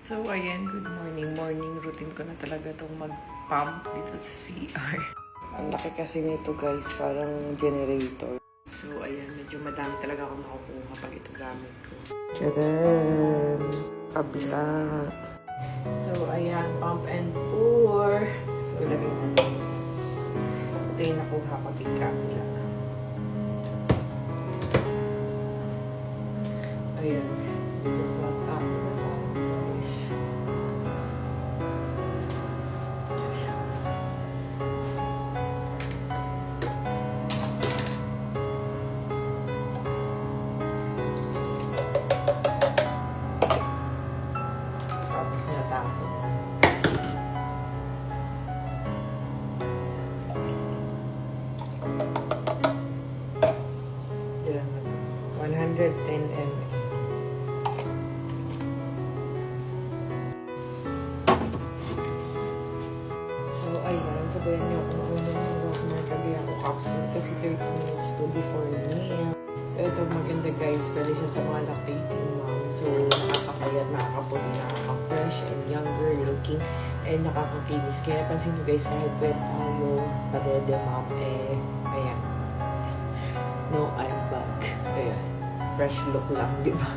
So, ayan, good morning. Morning routine ko na talaga itong mag-pump dito sa CR. Ang laki kasi nito guys, parang generator. So, ayan, medyo madami talaga ako nakukuha pag ito gamit ko. Tcharan! Kabila. So, ayan, pump and pour. So, lagay natin. Ito yung nakuha pag kabila. Ayan. Ito flat Na to? 110 ml. So, ayun, sabayan niyo ako mauna ng Rosemary Cabiaco capsule kasi 30 minutes to. So, ito maganda guys, pwede siya sa mga lactating mom. So, nakakapayat, nakakaputi, nakaka-fresh and younger looking and nakakakinis. Kaya pansin nyo guys, kahit wet tayo, padede mom, eh, ayan. No eye bag. Ayan. Fresh look lang, di ba?